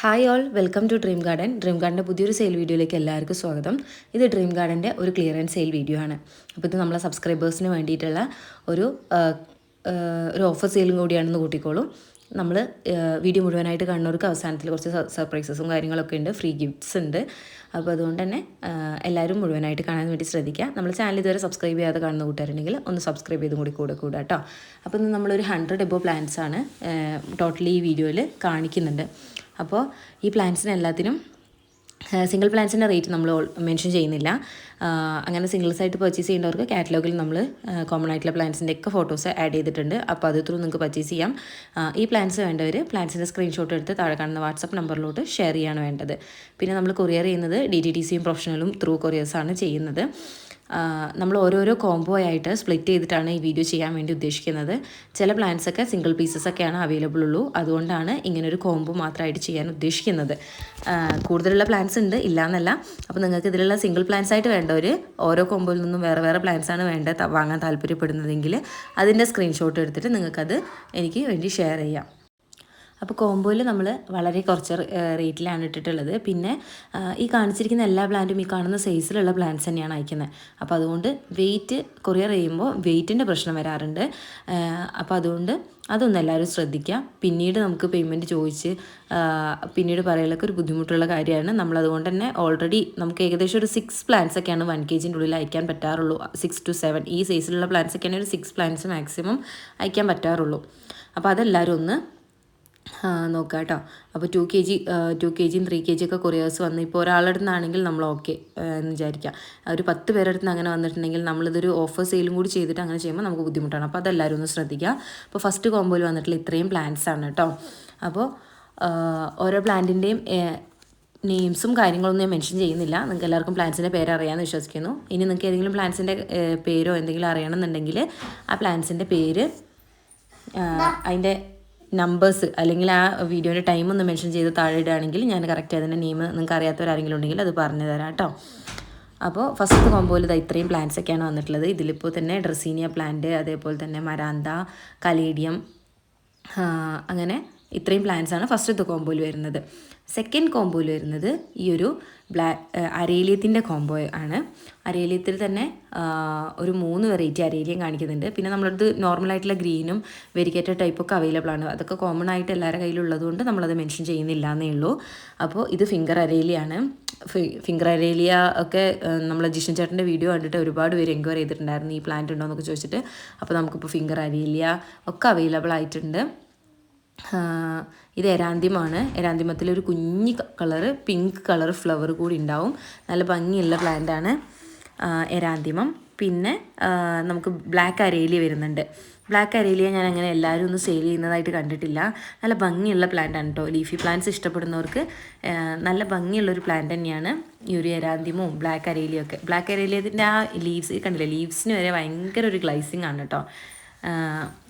Hi all welcome to dream garden dream ഗാർഡന്റെ പുതിയൊരു sale വീഡിയോയിലേക്ക് എല്ലാവർക്കും സ്വാഗതം. ഇത് ഡ്രീം ഗാർഡന്റെ ഒരു ക്ലിയറൻസ് സെയിൽ വീഡിയോ ആണ്. അപ്പോൾ ഇത് നമ്മളെ സബ്സ്ക്രൈബേഴ്സിന് വേണ്ടിയിട്ടുള്ള ഒരു ഒരു ഓഫർ സെയിലും കൂടിയാണെന്ന് കൂട്ടിക്കോളൂ. നമ്മൾ വീഡിയോ മുഴുവനായിട്ട് കാണുന്നവർക്ക് അവസാനത്തിൽ കുറച്ച് സർപ്രൈസസും കാര്യങ്ങളൊക്കെ ഉണ്ട് ഫ്രീ ഗിഫ്റ്റ്സ് ഉണ്ട്. അപ്പോൾ അതുകൊണ്ട് തന്നെ എല്ലാവരും മുഴുവനായിട്ട് കാണാൻ വേണ്ടി ശ്രദ്ധിക്കുക. നമ്മൾ ചാനൽ ഇതുവരെ സബ്സ്ക്രൈബ് ചെയ്യാതെ കാണുന്ന കൂട്ടുകാരുണ്ടെങ്കിൽ ഒന്ന് സബ്സ്ക്രൈബ് ചെയ്തും കൂടി കൂടെ കൂടെ കേട്ടോ അപ്പോൾ നമ്മളൊരു ഹൺഡ്രഡ് എബോ പ്ലാൻസ് ആണ് ടോട്ടലി ഈ വീഡിയോയിൽ കാണിക്കുന്നുണ്ട്. അപ്പോൾ ഈ പ്ലാൻസിന് എല്ലാത്തിനും സിംഗിൾ പ്ലാൻസിന്റെ റേറ്റ് നമ്മൾ മെൻഷൻ ചെയ്യുന്നില്ല. അങ്ങനെ സിംഗിൾസ് ആയിട്ട് പർച്ചേസ് ചെയ്യേണ്ടവർക്ക് കാറ്റലോഗിൽ നമ്മൾ കോമൺ ആയിട്ടുള്ള പ്ലാൻസിന്റെ ഒക്കെ ഫോട്ടോസ് ആഡ് ചെയ്തിട്ടുണ്ട്. അപ്പോൾ അത് ത്രൂ നിങ്ങൾക്ക് പർച്ചേസ് ചെയ്യാം. ഈ പ്ലാൻസ് വേണ്ടവർ പ്ലാൻസിന്റെ സ്ക്രീൻഷോട്ട് എടുത്ത് താഴെ കാണുന്ന വാട്സപ്പ് നമ്പറിലോട്ട് ഷെയർ ചെയ്യാണ് വേണ്ടത്. പിന്നെ നമ്മൾ കൊറിയർ ചെയ്യുന്നത് ഡി ടി ടി സിയും പ്രൊഫഷണലും ത്രൂ കൊറിയേഴ്സാണ് ചെയ്യുന്നത്. നമ്മൾ ഓരോരോ കോംബോ ആയിട്ട് സ്പ്ലിറ്റ് ചെയ്തിട്ടാണ് ഈ വീഡിയോ ചെയ്യാൻ വേണ്ടി ഉദ്ദേശിക്കുന്നത്. ചില പ്ലാൻസ് ഒക്കെ സിംഗിൾ പീസസ് ഒക്കെയാണ് അവൈലബിൾ ഉള്ളൂ. അതുകൊണ്ടാണ് ഇങ്ങനെ ഒരു കോംബോ മാത്രമായിട്ട് ചെയ്യാൻ ഉദ്ദേശിക്കുന്നത്. കൂടുതലുള്ള പ്ലാൻസ് ഉണ്ട്. ഇല്ലയെന്നല്ല അപ്പോൾ നിങ്ങൾക്ക് ഇതിലുള്ള സിംഗിൾ പ്ലാൻസ് ആയിട്ട് വേണ്ടവർ ഓരോ കോംബോയിൽ നിന്നും വേറെ വേറെ പ്ലാൻസ് ആണ് വേണ്ട വാങ്ങാൻ താല്പര്യപ്പെടുന്നതെങ്കിൽ അതിന്റെ സ്ക്രീൻഷോട്ട് എടുത്തിട്ട് നിങ്ങൾക്കത് എനിക്ക് വേണ്ടി ഷെയർ ചെയ്യാം. അപ്പോൾ കോംബോയിൽ നമ്മൾ വളരെ കുറച്ച് റേറ്റിലാണ് ഇട്ടിട്ടുള്ളത്. പിന്നെ ഈ കാണിച്ചിരിക്കുന്ന എല്ലാ പ്ലാന്റും ഈ കാണുന്ന സൈസിലുള്ള പ്ലാന്റ്സ് തന്നെയാണ് അയക്കുന്നത്. അപ്പോൾ അതുകൊണ്ട് വെയിറ്റ് കൊറിയർ ചെയ്യുമ്പോൾ വെയിറ്റിന്റെ പ്രശ്നം വരാറുണ്ട്. അപ്പോൾ അതുകൊണ്ട് അതൊന്നും എല്ലാവരും ശ്രദ്ധിക്കുക. പിന്നീട് നമുക്ക് പേയ്മെന്റ് ചോദിച്ച് പിന്നീട് പറയലൊക്കെ ഒരു ബുദ്ധിമുട്ടുള്ള കാര്യമാണ്. നമ്മൾ അതുകൊണ്ട് തന്നെ ഓൾറെഡി നമുക്ക് ഏകദേശം ഒരു സിക്സ് പ്ലാന്റ്സ് ഒക്കെയാണ് വൺ കെ ജിന്റെ ഉള്ളിൽ അയക്കാൻ പറ്റാറുള്ളൂ. സിക്സ് ടു സെവൻ ഈ സൈസിലുള്ള പ്ലാന്റ്സ് ഒക്കെയാണ് ഒരു സിക്സ് പ്ലാന്റ്സ് മാക്സിമം അയക്കാൻ പറ്റാറുള്ളൂ. അപ്പോൾ അതെല്ലാവരും ഒന്ന് ആ, നോക്കാം കേട്ടോ അപ്പോൾ two K G two K ജിയും ത്രീ കെ ജി ഒക്കെ കൊറിയേഴ്സ് വന്ന് ഇപ്പോൾ ഒരാളുടെ നിന്നാണെങ്കിൽ നമ്മൾ ഓക്കെ എന്ന് വിചാരിക്കാം. ഒരു പത്ത് പേരുടെ അടുത്ത് അങ്ങനെ വന്നിട്ടുണ്ടെങ്കിൽ നമ്മളിതൊരു ഓഫർ സെയിലും കൂടി ചെയ്തിട്ട് അങ്ങനെ ചെയ്യുമ്പോൾ നമുക്ക് ബുദ്ധിമുട്ടാണ്. അപ്പോൾ അതെല്ലാവരും ഒന്ന് ശ്രദ്ധിക്കുക അപ്പോൾ ഫസ്റ്റ് കോമ്പോയിൽ വന്നിട്ടുള്ള ഇത്രയും പ്ലാന്റ്സ് ആണ് കേട്ടോ അപ്പോൾ ഓരോ പ്ലാന്റിന്റെയും നെയിംസും കാര്യങ്ങളൊന്നും ഞാൻ മെൻഷൻ ചെയ്യുന്നില്ല. നിങ്ങൾക്ക് എല്ലാവർക്കും പ്ലാൻസിന്റെ പേര് അറിയാമെന്ന് വിശ്വസിക്കുന്നു. ഇനി നിങ്ങൾക്ക് ഏതെങ്കിലും പ്ലാൻസിന്റെ പേരോ എന്തെങ്കിലും അറിയണമെന്നുണ്ടെങ്കിൽ ആ പ്ലാൻസിന്റെ പേര് അതിന്റെ നമ്പേഴ്സ് അല്ലെങ്കിൽ ആ വീഡിയോന്റെ ടൈം ഒന്ന് മെൻഷൻ ചെയ്ത് താഴെ ഇടുകയാണെങ്കിൽ ഞാൻ കറക്റ്റ് അതിന്റെ നെയിം നിങ്ങൾക്ക് അറിയാത്തവരാരെങ്കിലും ഉണ്ടെങ്കിൽ അത് പറഞ്ഞു തരാം കേട്ടോ. അപ്പോൾ ഫസ്റ്റ് കോമ്പോയിൽ ഇതാ ഇത്രയും പ്ലാന്റ്സ് ഒക്കെയാണ് വന്നിട്ടുള്ളത്. ഇതിലിപ്പോൾ തന്നെ ഡ്രസീനിയ പ്ലാന്റ് അതേപോലെ തന്നെ മരാന്ത കലേഡിയം അങ്ങനെ ഇത്രയും പ്ലാന്റ്സ് ആണ് ഫസ്റ്റത്തെ കോമ്പോയിൽ വരുന്നത്. സെക്കൻഡ് കോമ്പോയിൽ വരുന്നത് ഈ ഒരു ബ്ലാ അരേലിയത്തിന്റെ കോംബോ ആണ്. അരേലിയത്തിൽ തന്നെ ഒരു മൂന്ന് വെറൈറ്റി അരേലിയം കാണിക്കുന്നുണ്ട്. പിന്നെ നമ്മളടുത്ത് നോർമലായിട്ടുള്ള ഗ്രീനും വെരിക്കേറ്റഡ് ടൈപ്പൊക്കെ അവൈലബിൾ ആണ്. അതൊക്കെ കോമൺ ആയിട്ട് എല്ലാവരുടെ കയ്യിലുള്ളതുകൊണ്ട് നമ്മളത് മെൻഷൻ ചെയ്യുന്നില്ല എന്നേ ഉള്ളൂ. അപ്പോൾ ഇത് ഫിംഗർ അരേലിയാണ്. ഫിംഗർ അരേലിയ ഒക്കെ നമ്മൾ ജിഷൻ ചേട്ടന്റെ വീഡിയോ കണ്ടിട്ട് ഒരുപാട് പേര് എൻക്വയറി ചെയ്തിട്ടുണ്ടായിരുന്നു. ഈ പ്ലാന്റ് ഉണ്ടോ എന്നൊക്കെ ചോദിച്ചിട്ട്. അപ്പോൾ നമുക്കിപ്പോൾ ഫിംഗർ അരേലിയ ഒക്കെ അവൈലബിൾ ആയിട്ടുണ്ട്. ഇത് എരാന്തിമാണ് എരാന്തിമത്തിൽ ഒരു കുഞ്ഞി കളറ് പിങ്ക് കളർ ഫ്ലവർ കൂടി ഉണ്ടാവും. നല്ല ഭംഗിയുള്ള പ്ലാന്റാണ് എരാന്തിമം. പിന്നെ നമുക്ക് ബ്ലാക്ക് അരേലിയ വരുന്നുണ്ട്. ബ്ലാക്ക് അരേലിയ ഞാൻ അങ്ങനെ എല്ലാവരും ഒന്നും സെയിൽ ചെയ്യുന്നതായിട്ട് കണ്ടിട്ടില്ല. നല്ല ഭംഗിയുള്ള പ്ലാന്റ് ആണ് കേട്ടോ ലീഫി പ്ലാന്റ്സ് ഇഷ്ടപ്പെടുന്നവർക്ക് നല്ല ഭംഗിയുള്ളൊരു പ്ലാന്റ് തന്നെയാണ് ഈ ഒരു എരാന്തിമവും ബ്ലാക്ക് അരേലിയൊക്കെ. ബ്ലാക്ക് അരേലിയത്തിന്റെ ആ ലീവ്സ് കണ്ടില്ലേ ലീവ്സിന് വരെ ഭയങ്കര ഒരു ഗ്ലൈസിങ് ആണ് കേട്ടോ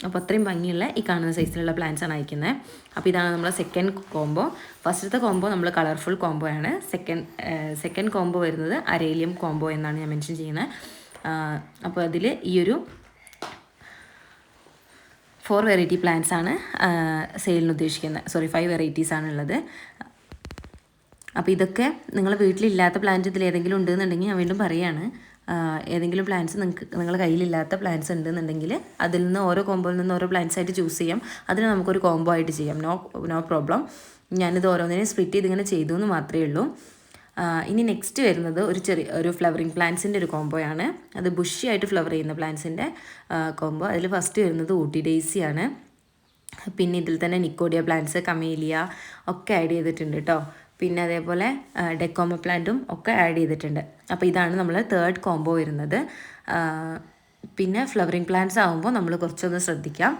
അപ്പോൾ അത്രയും ഭംഗിയുള്ള ഈ കാണുന്ന സൈസിലുള്ള പ്ലാന്റ്സ് ആണ് അയക്കുന്നത് അപ്പോൾ ഇതാണ് നമ്മളെ സെക്കൻഡ് കോംബോ ഫസ്റ്റത്തെ കോംബോ നമ്മൾ കളർഫുൾ കോംബോ ആണ്. സെക്കൻഡ് സെക്കൻഡ് കോംബോ വരുന്നത് അരേലിയം കോംബോ എന്നാണ് ഞാൻ മെൻഷൻ ചെയ്യുന്നത് അപ്പോൾ അതിൽ ഈ ഒരു ഫോർ വെറൈറ്റി പ്ലാന്റ്സ് ആണ് സെയിലിന് ഉദ്ദേശിക്കുന്നത് സോറി ഫൈവ് വെറൈറ്റീസ് ആണ് ഉള്ളത്. അപ്പോൾ ഇതൊക്കെ നിങ്ങളെ വീട്ടിലില്ലാത്ത പ്ലാന്റ് ഇതിൽ ഏതെങ്കിലും ഉണ്ടെന്നുണ്ടെങ്കിൽ ഞാൻ വീണ്ടും പറയുകയാണ് ഏതെങ്കിലും പ്ലാന്റ്സ് നിങ്ങൾക്ക് നിങ്ങളുടെ കയ്യിലില്ലാത്ത പ്ലാന്റ്സ് ഉണ്ടെന്നുണ്ടെങ്കിൽ അതിൽ നിന്ന് ഓരോ കോമ്പോയിൽ നിന്ന് ഓരോ പ്ലാന്റ്സ് ആയിട്ട് ചൂസ് ചെയ്യാം. അതിന് നമുക്കൊരു കോംബോ ആയിട്ട് ചെയ്യാം. നോ നോ പ്രോബ്ലം ഞാനിത് ഓരോന്നിനെയും സ്പ്ലിറ്റ് ചെയ്ത് ഇങ്ങനെ ചെയ്തു എന്ന് മാത്രമേ ഉള്ളൂ. ഇനി നെക്സ്റ്റ് വരുന്നത് ഒരു ചെറിയ ഒരു ഫ്ലവറിങ് പ്ലാന്റ്സിന്റെ ഒരു കോംബോയാണ് അത് ബുഷി ആയിട്ട് ഫ്ലവർ ചെയ്യുന്ന പ്ലാന്റ്സിന്റെ കോംബോ അതിൽ ഫസ്റ്റ് വരുന്നത് ഊട്ടി ഡേയ്സിയാണ് പിന്നെ ഇതിൽ തന്നെ നിക്കോഡിയ പ്ലാന്റ്സ് കമേലിയ ഒക്കെ ആഡ് ചെയ്തിട്ടുണ്ട് കേട്ടോ പിന്നെ അതേപോലെ ഡെക്കോമ പ്ലാന്റും ഒക്കെ ആഡ് ചെയ്തിട്ടുണ്ട്. അപ്പോൾ ഇതാണ് നമ്മൾ തേർഡ് കോംബോ വരുന്നത്. പിന്നെ ഫ്ലവറിങ് പ്ലാന്റ്സ് ആകുമ്പോൾ നമ്മൾ കുറച്ചൊന്ന് ശ്രദ്ധിക്കാം.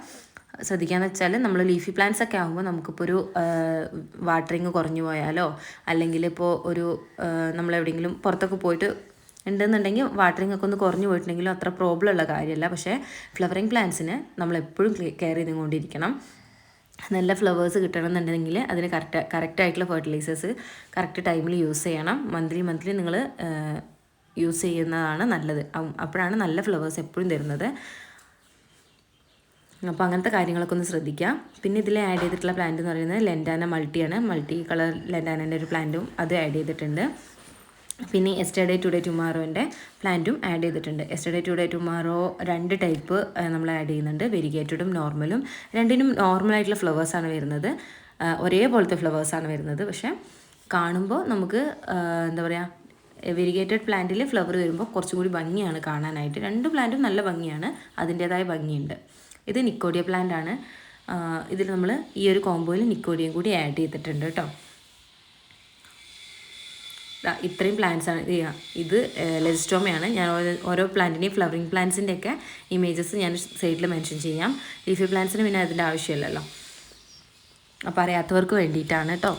ശ്രദ്ധിക്കാന്ന് വെച്ചാൽ നമ്മൾ ലീഫി പ്ലാന്റ്സ് ഒക്കെ ആകുമ്പോൾ നമുക്കിപ്പോൾ ഒരു വാട്ടറിങ് കുറഞ്ഞു പോയാലോ അല്ലെങ്കിൽ ഇപ്പോൾ ഒരു നമ്മൾ എവിടെയെങ്കിലും പുറത്തൊക്കെ പോയിട്ട് ഉണ്ടെന്നുണ്ടെങ്കിൽ വാട്ടറിങ് ഒക്കെ ഒന്ന് കുറഞ്ഞു പോയിട്ടുണ്ടെങ്കിലും അത്ര പ്രോബ്ലം ഉള്ള കാര്യമല്ല പക്ഷേ ഫ്ലവറിങ് പ്ലാന്റ്സിന് നമ്മൾ എപ്പോഴും കെയർ ചെയ്തുകൊണ്ടിരിക്കണം. നല്ല ഫ്ലവേഴ്സ് കിട്ടണമെന്നുണ്ടെങ്കിൽ അതിന് കറക്റ്റ് കറക്റ്റായിട്ടുള്ള ഫെർട്ടിലൈസേഴ്സ് കറക്റ്റ് ടൈമിൽ യൂസ് ചെയ്യണം. മന്ത്ലി മന്ത്ലി നിങ്ങൾ യൂസ് ചെയ്യുന്നതാണ് നല്ലത്. അപ്പോഴാണ് നല്ല ഫ്ലവേഴ്സ് എപ്പോഴും തരുന്നത്. അപ്പോൾ അങ്ങനത്തെ കാര്യങ്ങളൊക്കെ ഒന്ന് ശ്രദ്ധിക്കുക പിന്നെ ഇതിൽ ആഡ് ചെയ്തിട്ടുള്ള പ്ലാന്റ് എന്ന് പറയുന്നത് ലെൻഡാന മൾട്ടിയാണ് മൾട്ടി കളർ ലെൻഡാനന്റെ ഒരു പ്ലാന്റും അത് ആഡ് ചെയ്തിട്ടുണ്ട്. പിന്നെ എസ്റ്റർഡേ ടുഡേ ടുമാറോന്റെ പ്ലാന്റും ആഡ് ചെയ്തിട്ടുണ്ട്. എസ്റ്റർഡേ ടുഡേ ടുമാറോ രണ്ട് ടൈപ്പ് നമ്മൾ ആഡ് ചെയ്യുന്നുണ്ട്. വെരിഗേറ്റഡും നോർമലും രണ്ടിനും നോർമലായിട്ടുള്ള ഫ്ലവേഴ്സാണ് വരുന്നത്. ഒരേപോലത്തെ ഫ്ലവേഴ്സാണ് വരുന്നത്. പക്ഷേ കാണുമ്പോൾ നമുക്ക് എന്താ പറയുക വെരിഗേറ്റഡ് പ്ലാന്റിൽ ഫ്ലവർ വരുമ്പോൾ കുറച്ചും കൂടി ഭംഗിയാണ് കാണാനായിട്ട്. രണ്ട് പ്ലാന്റും നല്ല ഭംഗിയാണ്. അതിന്റേതായ ഭംഗിയുണ്ട്. ഇത് നിക്കോഡിയ പ്ലാന്റ് ആണ്. ഇതിൽ നമ്മൾ ഈ ഒരു കോമ്പോയിൽ നിക്കോഡിയും കൂടി ആഡ് ചെയ്തിട്ടുണ്ട് കേട്ടോ. ഇത്രയും പ്ലാന്റ്സ് ആണ്. ഇത് ഇത് ലെജിസ്റ്റോമയാണ് ഞാൻ ഓരോ- പ്ലാന്റിന്റെയും ഫ്ലവറിങ് പ്ലാന്റ്സിന്റെയൊക്കെ ഇമേജസ് ഞാൻ സൈഡിൽ മെൻഷൻ ചെയ്യാം. ലീഫി പ്ലാന്റ്സിന് പിന്നെ അതിന്റെ ആവശ്യമില്ലല്ലോ. അപ്പോൾ അറിയാത്തവർക്ക് വേണ്ടിയിട്ടാണ് കേട്ടോ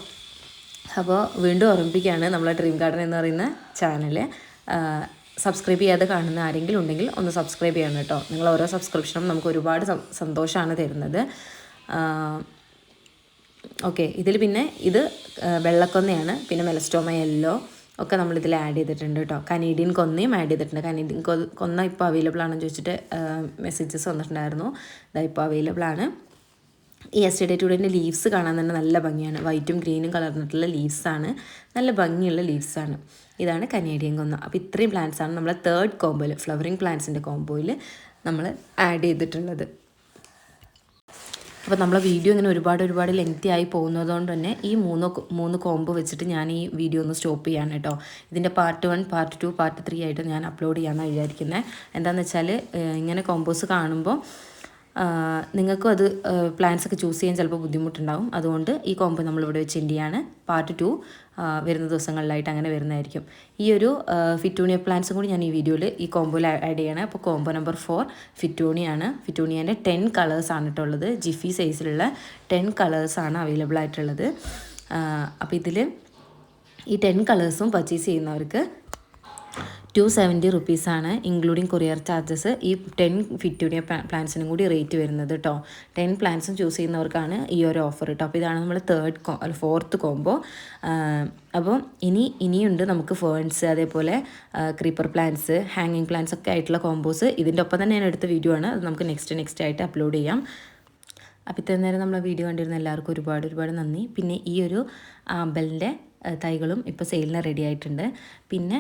അപ്പോൾ വീണ്ടും ഓർമ്മിപ്പിക്കുകയാണ് നമ്മളെ ഡ്രീം ഗാർഡൻ എന്ന് പറയുന്ന ചാനൽ സബ്സ്ക്രൈബ് ചെയ്യാതെ കാണുന്ന ആരെങ്കിലും ഉണ്ടെങ്കിൽ ഒന്ന് സബ്സ്ക്രൈബ് ചെയ്യണം കേട്ടോ നിങ്ങൾ ഓരോ സബ്സ്ക്രിപ്ഷനും നമുക്ക് ഒരുപാട് സന്തോഷമാണ് തരുന്നത്. ഓക്കെ ഇതിൽ പിന്നെ ഇത് വെള്ളക്കൊന്നയാണ്. പിന്നെ മെലസ്റ്റോമ യെല്ലോ ഒക്കെ നമ്മൾ ഇതിൽ ആഡ് ചെയ്തിട്ടുണ്ട് കേട്ടോ കനേഡിയൻ കൊന്നയും ആഡ് ചെയ്തിട്ടുണ്ട്. കനേഡിയൻ കൊന്ന ഇപ്പോൾ അവൈലബിൾ ആണെന്ന് ചോദിച്ചിട്ട് മെസ്സേജസ് വന്നിട്ടുണ്ടായിരുന്നു. ഇതാ ഇപ്പോൾ അവൈലബിൾ ആണ്. ഈ എസ്റ്റഡേ ടുഡേന്റെ ലീവ്സ് കാണാൻ തന്നെ നല്ല ഭംഗിയാണ്. വൈറ്റും ഗ്രീനും കലർന്നിട്ടുള്ള ലീവ്സാണ് നല്ല ഭംഗിയുള്ള ലീവ്സാണ് ഇതാണ് കനേഡിയൻ കൊന്ന. അപ്പോൾ ഇത്രയും പ്ലാന്റ്സ് ആണ് നമ്മളെ തേർഡ് കോമ്പോയിൽ ഫ്ലവറിങ് പ്ലാന്റ്സിന്റെ കോമ്പോയിൽ നമ്മൾ ആഡ് ചെയ്തിട്ടുള്ളത്. അപ്പോൾ നമ്മളെ വീഡിയോ ഇങ്ങനെ ഒരുപാട് ഒരുപാട് ലെങ്തി ആയി പോകുന്നതുകൊണ്ട് തന്നെ ഈ മൂന്ന് മൂന്ന് കോംബോ വെച്ചിട്ട് ഞാൻ ഈ വീഡിയോ ഒന്ന് സ്റ്റോപ്പ് ചെയ്യാണ് കേട്ടോ ഇതിന്റെ part one part two part three ആയിട്ട് ഞാൻ അപ്ലോഡ് ചെയ്യാമെന്നാണ് വിചാരിക്കുന്നത് എന്താണെന്ന് വെച്ചാൽ ഇങ്ങനെ കോംബോസ് കാണുമ്പോൾ നിങ്ങൾക്കും അത് പ്ലാൻസ് ഒക്കെ ചൂസ് ചെയ്യാൻ ചിലപ്പോൾ ബുദ്ധിമുട്ടുണ്ടാകും അതുകൊണ്ട് ഈ കോംബോ നമ്മളിവിടെ വെച്ച് ചെയ്യാണ്. പാർട്ട് ടു വരുന്ന ദിവസങ്ങളിലായിട്ട് അങ്ങനെ വരുന്നതായിരിക്കും. ഈ ഒരു ഫിറ്റൂണിയ പ്ലാൻസും കൂടി ഞാൻ ഈ വീഡിയോയിൽ ഈ കോംബോയിൽ ആഡ് ചെയ്യണം. അപ്പോൾ കോംബോ നമ്പർ ഫോർ ഫിറ്റൂണിയാണ് ഫിറ്റൂണിയന്റെ ടെൻ കളേഴ്സാണ് കേട്ടോ ഉള്ളത്. ജിഫി സൈസിലുള്ള ടെൻ കളേഴ്സാണ് അവൈലബിൾ ആയിട്ടുള്ളത്. അപ്പോൾ ഇതിൽ ഈ ടെൻ കളേഴ്സും പർച്ചേസ് ചെയ്യുന്നവർക്ക് ടു സെവന്റി റുപ്പീസാണ് ഇൻക്ലൂഡിങ് കൊറിയർ ചാർജസ് ഈ ടെൻ ഫിറ്റൂണിയ പ്ലാൻസിനും കൂടി റേറ്റ് വരുന്നത് കേട്ടോ ടെൻ പ്ലാൻസും ചൂസ് ചെയ്യുന്നവർക്കാണ് ഈ ഒരു ഓഫർ കേട്ടോ അപ്പോൾ ഇതാണ് നമ്മൾ തേർഡ് കോ ഫോർത്ത് കോംബോ. അപ്പോൾ ഇനി ഇനിയുണ്ട് നമുക്ക് ഫേൺസ് അതേപോലെ ക്രീപ്പർ പ്ലാന്റ്സ് ഹാങ്ങിങ് പ്ലാന്റ്സ് ഒക്കെ ആയിട്ടുള്ള കോംബോസ്. ഇതിന്റെ ഒപ്പം തന്നെ ഞാൻ എടുത്ത വീഡിയോ ആണ്. അത് നമുക്ക് നെക്സ്റ്റ് നെക്സ്റ്റ് ആയിട്ട് അപ്ലോഡ് ചെയ്യാം. അപ്പോൾ ഇത്രയും നേരം നമ്മളെ വീഡിയോ കണ്ടിരുന്ന എല്ലാവർക്കും ഒരുപാട് ഒരുപാട് നന്ദി. പിന്നെ ഈ ഒരു ആമ്പലിന്റെ തൈകളും ഇപ്പോൾ സെയിലിന് റെഡി ആയിട്ടുണ്ട്. പിന്നെ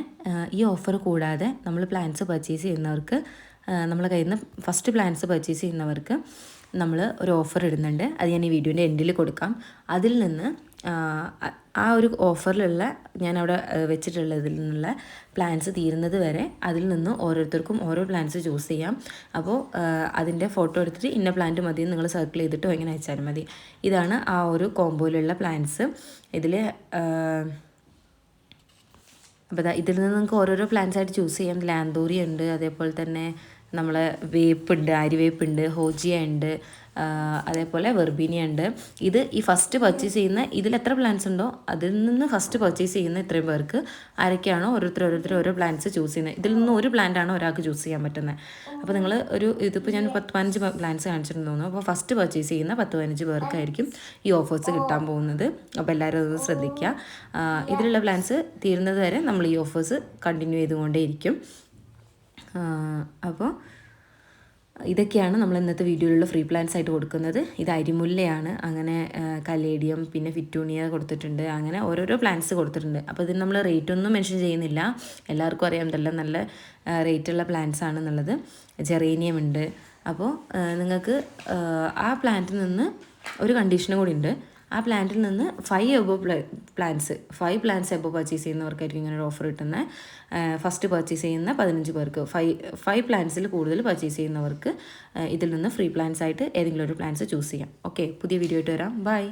ഈ ഓഫർ കൂടാതെ നമ്മൾ പ്ലാൻസ് പർച്ചേസ് ചെയ്യുന്നവർക്ക് നമ്മളെ കയ്യിൽ നിന്ന് ഫസ്റ്റ് പ്ലാൻസ് പർച്ചേസ് ചെയ്യുന്നവർക്ക് നമ്മൾ ഒരു ഓഫർ ഇടുന്നുണ്ട്. അത് ഞാൻ ഈ വീഡിയോന്റെ എൻഡിൽ കൊടുക്കാം. അതിൽ നിന്ന് ആ, ഒരു ഓഫറിലുള്ള ഞാൻ അവിടെ വെച്ചിട്ടുള്ള വെച്ചിട്ടുള്ളതിൽ നിന്നുള്ള പ്ലാൻസ് തീരുന്നത് വരെ അതിൽ നിന്ന് ഓരോരുത്തർക്കും ഓരോ പ്ലാൻസ് ചൂസ് ചെയ്യാം. അപ്പോൾ അതിന്റെ ഫോട്ടോ എടുത്തിട്ട് ഇന്ന പ്ലാന്റ് മതി നിങ്ങൾ സർക്കിൾ ചെയ്തിട്ടോ എങ്ങനെ അയച്ചാലും മതി. ഇതാണ് ആ ഒരു കോമ്പോയിലുള്ള പ്ലാൻസ്. ഇതിൽ അപ്പോൾ ഇതിൽ നിന്ന് നിങ്ങൾക്ക് ഓരോരോ പ്ലാൻസ് ആയിട്ട് ചൂസ് ചെയ്യാം. ലാന്തൂരി ഉണ്ട് അതേപോലെ തന്നെ നമ്മളെ വേപ്പുണ്ട് അരിവേപ്പുണ്ട് ഹോജിയ ഉണ്ട് അതേപോലെ വെർബീനിയ ഉണ്ട് ഇത് ഈ ഫസ്റ്റ് പർച്ചേസ് ചെയ്യുന്ന ഇതിൽ എത്ര പ്ലാന്റ്സ് ഉണ്ടോ? അതിൽ നിന്ന് ഫസ്റ്റ് പർച്ചേസ് ചെയ്യുന്ന ഇത്രയും പേർക്ക് ആരൊക്കെയാണോ ഓരോരുത്തർ ഓരോരുത്തർ ഓരോ പ്ലാന്റ്സ് ചൂസ് ചെയ്യുന്നത്? ഇതിൽ നിന്ന് ഒരു പ്ലാന്റ് ആണ് ഒരാൾക്ക് ചൂസ് ചെയ്യാൻ പറ്റുന്നത് അപ്പോൾ നിങ്ങൾ ഒരു ഇതിപ്പോൾ ഞാൻ പത്ത് പതിനഞ്ച് പ്ലാന്റ്സ് കാണിച്ചിട്ടുണ്ടെന്ന് തോന്നുന്നു. അപ്പോൾ ഫസ്റ്റ് പർച്ചേസ് ചെയ്യുന്ന പത്ത് പതിനഞ്ച് പേർക്കായിരിക്കും ഈ ഓഫേഴ്സ് കിട്ടാൻ പോകുന്നത്. അപ്പോൾ എല്ലാവരും അത് ശ്രദ്ധിക്കുക ഇതിലുള്ള പ്ലാന്റ്സ് തീരുന്നത് വരെ നമ്മൾ ഈ ഓഫേഴ്സ് കണ്ടിന്യൂ ചെയ്തുകൊണ്ടേയിരിക്കും. അപ്പോൾ ഇതൊക്കെയാണ് നമ്മൾ ഇന്നത്തെ വീഡിയോയിലുള്ള ഫ്രീ പ്ലാൻസ് ആയിട്ട് കൊടുക്കുന്നത്. ഇത് അരിമുല്ലയാണ്. അങ്ങനെ കലേഡിയം പിന്നെ ഫിറ്റൂണിയ കൊടുത്തിട്ടുണ്ട്. അങ്ങനെ ഓരോരോ പ്ലാൻസ് കൊടുത്തിട്ടുണ്ട്. അപ്പോൾ ഇതിന് നമ്മൾ റേറ്റ് ഒന്നും മെൻഷൻ ചെയ്യുന്നില്ല. എല്ലാവർക്കും അറിയാം. ഇതെല്ലാം നല്ല റേറ്റുള്ള പ്ലാൻസ് ആണെന്നുള്ളത്. ജെറേനിയം ഉണ്ട്. അപ്പോൾ നിങ്ങൾക്ക് ആ പ്ലാന്റിൽ നിന്ന് ഒരു കണ്ടീഷനും കൂടി ഉണ്ട്. ആ പ്ലാന്റിൽ നിന്ന് five above plants five plants above purchase ചെയ്യുന്നവർക്കായിരിക്കും ഇങ്ങനെ ഒരു ഓഫർ കിട്ടുന്നത് ഫസ്റ്റ് പർച്ചേസ് ചെയ്യുന്ന പതിനഞ്ച് പേർക്ക്. ഫൈവ് ഫൈവ് പ്ലാന്റ്സിൽ കൂടുതൽ പർച്ചേസ് ചെയ്യുന്നവർക്ക് ഇതിൽ നിന്ന് ഫ്രീ പ്ലാന്റ്സ് ആയിട്ട് ഏതെങ്കിലും ഒരു പ്ലാന്റ്സ് ചൂസ് ചെയ്യാം. ഓക്കെ പുതിയ വീഡിയോ ആയിട്ട് വരാം. ബൈ